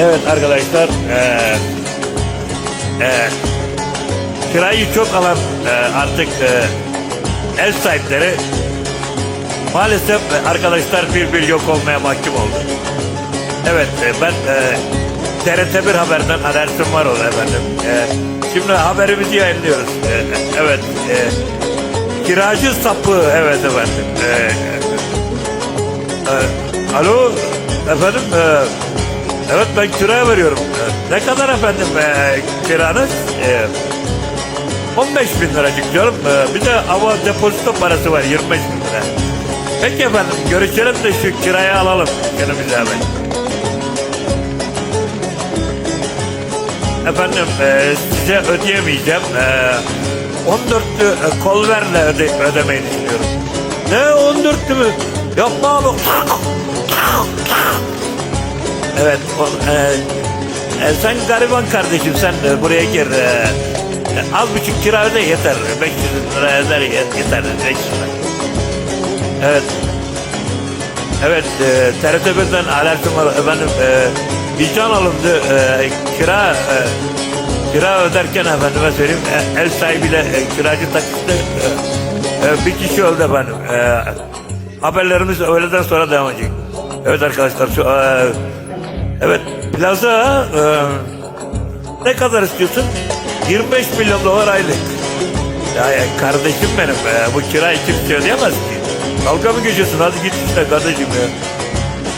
Evet arkadaşlar, eee eee kirayı çok alan eee, artık eee, ev sahipleri maalesef e, arkadaşlar bir bir yok olmaya mahkum oldu. Evet, e, ben e, TRT1 Haber'den alertim var oldu efendim. E, şimdi haberimizi yayınlıyoruz. E, evet, e, kiracı sapı, evet efendim. E, e, alo, efendim, e, evet ben kiraya veriyorum. Ne kadar efendim e, kiranız? E, 15 bin liracık diyorum. E, bir de hava depozito parası var 25 bin lira. Peki efendim görüşelim de şu kirayı alalım. Günümüze hemen. Efendim e, size ödeyemeyeceğim. E, 14'lü e, kolverle öde, ödemeyi düşünüyorum. Ne 14'lü mü? Yapma abi. Evet. O, e, e, sen gariban kardeşim sen e, buraya gir. E, az buçuk kira öde yeter. 500 lira yet- yeter. 500 lira. Evet. Evet, e, TRT1'den alertim var efendim. E, vicdan alındı. E, kira e, kira öderken efendime söyleyeyim e, ev sahibiyle e, kiracı taksitle e, e, bir kişi öldü efendim. E, haberlerimiz öğleden sonra devam edecek. Evet arkadaşlar şu e, evet plaza e, ne kadar istiyorsun? 25 milyon dolar aylık. Ya, ya kardeşim benim be. Bu kirayı kimse ödeyemez ki. Dalga mı geçiyorsun? Hadi git işte kardeşim ya.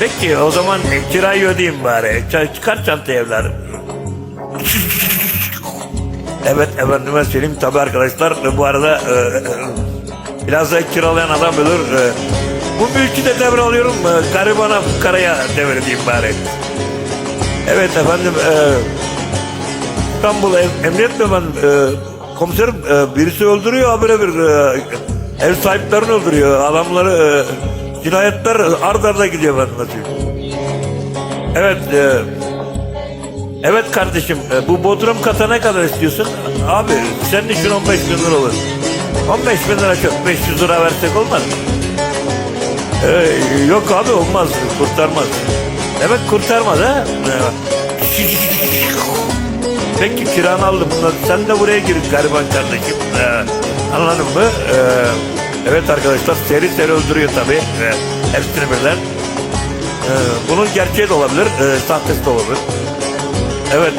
Peki o zaman e, kirayı ödeyeyim bari. Ç- çıkar çantayı evladım. evet efendime söyleyeyim tabi arkadaşlar e, bu arada e, e, biraz da kiralayan adam bilir. E, bu mülkü de devralıyorum. E, garibana karaya devredeyim bari. Evet efendim e, İstanbul em- Emniyet mi ben e, komiserim e, birisi öldürüyor habire bir e, ev sahiplerini öldürüyor. Adamları e, cinayetler ard arda gidiyor ben nasıl Evet e, evet kardeşim e, bu bodrum kata ne kadar istiyorsun? Abi senin için 15 bin lira olur. 15 bin lira çok 500 lira versek olmaz mı? E, yok abi olmaz kurtarmaz demek kurtarmaz ha Peki kiranı aldım. Bunlar. Sen de buraya gir gariban kardeşim. Ee, anladın mı? Ee, evet arkadaşlar seri seri öldürüyor tabii. Ee, hepsini birden. Ee, bunun gerçeği de olabilir. E, sahtesi de olabilir. Evet.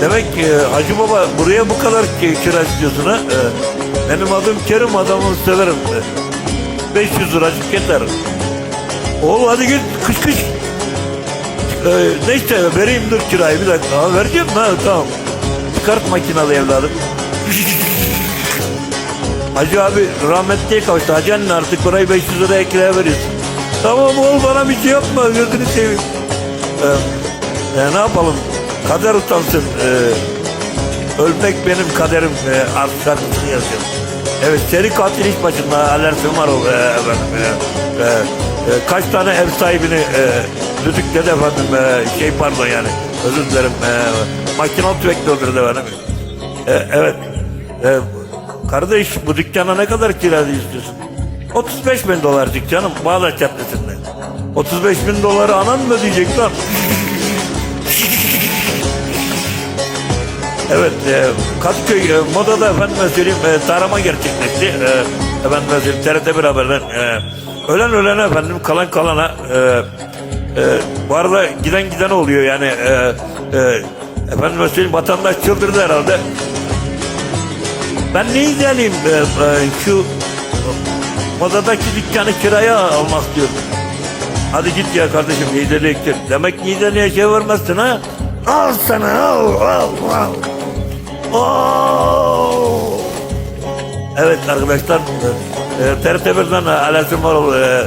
Demek e, Hacı Baba buraya bu kadar ki, kira istiyorsun ha? Ee, benim adım Kerim adamını severim. Ee, 500 liracık yeter. Oğlum hadi git kış kış. Ee, neyse vereyim dur kirayı bir dakika. Ha, vereceğim? Ha, tamam. Çıkart makinalı evladım. Hacı abi rahmetliye kavuştu. Hacı anne artık burayı 500 liraya kiraya veriyorsun. Tamam oğul bana bir şey yapma gözünü seveyim. Ee, e, ne yapalım? Kader utansın. Ee, ölmek benim kaderim. Ee, artık şarkısını yazıyorum. Evet seri katil iş başında alertim var o e, efendim. E, e, e, kaç tane ev sahibini e, düdükledi efendim. E, şey pardon yani özür dilerim. E, makinalı tüfekle öldürdü efendim. E, evet. E, kardeş bu dükkana ne kadar kira istiyorsun? 35 bin dolarcık canım Bağdat Caddesi'nde. 35 bin doları anan mı ödeyecek lan? Evet, e, Kadıköy e, Moda'da efendime söyleyeyim e, tarama gerçekleşti. E, efendime söyleyeyim TRT1 haberden. E, ölen ölene efendim, kalan kalana. E, e, bu arada giden giden oluyor yani. E, e, efendime söyleyeyim vatandaş çıldırdı herhalde. Ben ne izleyeyim e, e, şu Moda'daki dükkanı kiraya almak diyorum. Hadi git ya kardeşim liderliğe git. Demek liderliğe şey vermezsin ha? Al sana al al al. Oo! Evet arkadaşlar e, TRT1'den Alaaddin Varol e,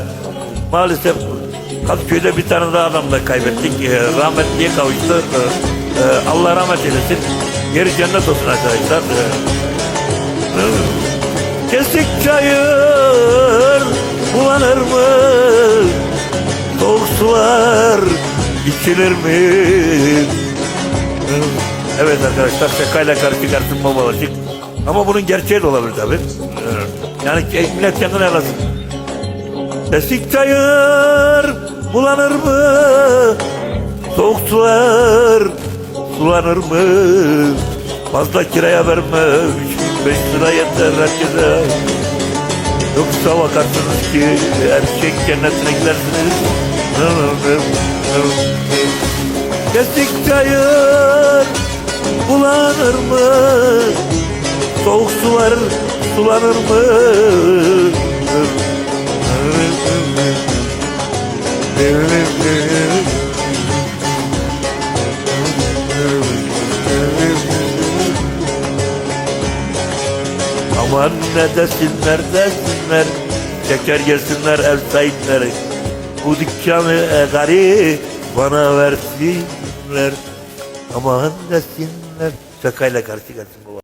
maalesef Kadıköy'de bir tane daha adam da kaybettik. E, rahmetliye kavuştu. E, e, Allah rahmet eylesin. Geri cennet olsun arkadaşlar. E, e, Kesik çayır bulanır mı? Soğuk sular içilir mi? Evet arkadaşlar şakayla karışık artık babalaşık. Ama bunun gerçeği de olabilir tabi. Yani ke- millet kendine yazsın. Kesik çayır bulanır mı? Soğuk sular sulanır mı? Fazla kiraya verme. Üç bin beş lira yeter herkese. Yoksa bakarsınız ki erkek cennetine gidersiniz. Kestik çayır bulanır mı? Soğuk sular sulanır mı? Aman ne desinler desinler. Şeker gelsinler ev sahipleri. Bu dükkanı e, gari bana versinler. Aman desinler. Şakayla karşı gelsin baba